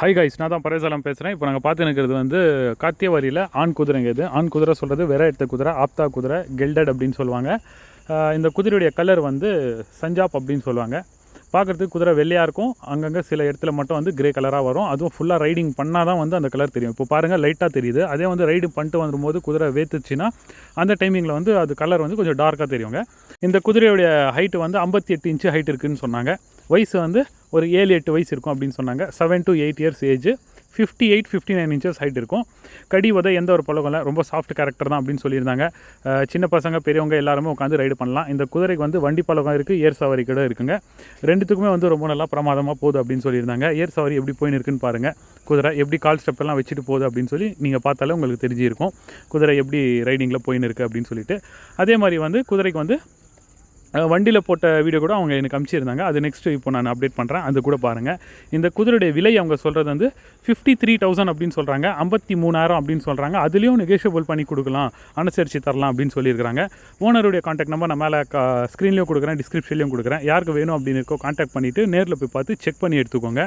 Hi guys நான் தான் பரேசலம் பேசுகிறேன் இப்போ நாங்கள் பார்த்து நிற்கிறது வந்து காத்தியவாரியில் ஆண் குதிரைங்க இது. ஆண் குதிரை சொல்கிறது வெற எடுத்த குதிரை ஆப்தா குதிரை கெல்டட் அப்படின்னு சொல்லுவாங்க. இந்த குதிரையுடைய கலர் வந்து சஞ்சாப் அப்படின்னு சொல்லுவாங்க. பார்க்குறதுக்கு குதிரை வெள்ளையாக இருக்கும். அங்கங்கே சில இடத்துல மட்டும் வந்து கிரே கலராக வரும். அதுவும் ஃபுல்லாக ரைடிங் பண்ணால் தான் வந்து அந்த கலர் தெரியும். இப்போ பாருங்கள் லைட்டாக தெரியுது. அதே வந்து ரைடு பண்ணிட்டு வரும்போது குதிரை வேத்துச்சுன்னா அந்த டைமிங்கில் வந்து அது கலர் வந்து கொஞ்சம் டார்க்காக தெரியுங்க. இந்த குதிரையுடைய ஹைட்டு வந்து ஐம்பத்தி எட்டு இன்ச்சு ஹைட் இருக்குதுன்னு சொன்னாங்க. வயசு வந்து ஒரு ஏழு எட்டு வயசு இருக்கும் அப்படின்னு சொன்னாங்க. Seven to eight years age fifty eight fifty nine inches height இருக்கும். கடி உதை எந்த ஒரு பழக்கம் இல்லை. ரொம்ப சாஃப்ட் கேரக்டர் தான் அப்படின்னு சொல்லியிருந்தாங்க. சின்ன பசங்க பெரியவங்க எல்லாருமே உட்காந்து ரைடு பண்ணலாம். இந்த குதிரைக்கு வந்து வண்டி பழக்கம் இருக்குது ஏர் சவாரி கூட இருக்குங்க. ரெண்டுத்துக்குமே வந்து ரொம்ப நல்லா பிரமாதமாக போகுது அப்படின்னு சொல்லியிருந்தாங்க. ஏர் சவாரி எப்படி போயின்னு இருக்குன்னு பாருங்கள் குதிரை எப்படி கால் ஸ்டெப் எல்லாம் வச்சுட்டு போகுது அப்படின்னு சொல்லி நீங்கள் பார்த்தாலே உங்களுக்கு தெரிஞ்சிருக்கும். குதிரை எப்படி ரைடிங்கில் போயின்னு இருக்குது அப்படின்னு சொல்லிட்டு. அதே மாதிரி வந்து குதிரைக்கு வந்து வண்டியில் போட்ட வீடியோ கூட அவங்க எனக்கு அனுப்பிச்சிருந்தாங்க அது நெக்ஸ்ட்டு இப்போ நான் அப்டேட் பண்ணுறேன் அது கூட பாருங்கள் இந்த குதிரையுடைய விலை அவங்க சொல்கிறது வந்து ஃபிஃப்டி த்ரீ தௌசண்ட் அப்படின்னு சொல்கிறாங்க ஐம்பத்தி மூணாயிரம் அப்படின்னு சொல்கிறாங்க அதுலேயும் நெகோஷியபிள் பண்ணி கொடுக்கலாம். அனுசரித்து தரலாம் அப்படின்னு சொல்லியிருக்காங்க ஓனருடைய காண்டாக்ட் நம்பர் நான் மேலே ஸ்க்ரீன்லேயும் கொடுக்குறேன் டிஸ்கிரிப்ஷன்லேயும் கொடுக்குறேன். யாருக்கு வேணும் அப்படின்னு இருக்கோ காண்டாக்ட் பண்ணிவிட்டு நேரில் போய் பார்த்து செக் பண்ணி எடுத்துக்கோங்க.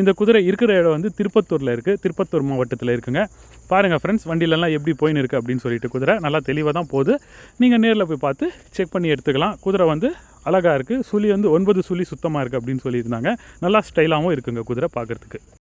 இந்த குதிரை இருக்கிற இடம் வந்து திருப்பத்தூரில் இருக்குது திருப்பத்தூர் மாவட்டத்தில் இருக்குங்க. பாருங்கள் ஃப்ரெண்ட்ஸ் வண்டியிலலாம் எப்படி போயின்னு இருக்குது அப்படின்னு சொல்லிட்டு குதிரை. நல்லா தெளிவாக தான் போகுது. நீங்கள் நேரில் போய் பார்த்து செக் பண்ணி எடுத்துக்கலாம். குதிரை வந்து அழகாக இருக்குது சுழி வந்து ஒன்பது சுழி சுத்தமாக இருக்குது அப்படின்னு சொல்லியிருந்தாங்க. நல்லா ஸ்டைலாகவும் இருக்குங்க குதிரை பார்க்குறதுக்கு.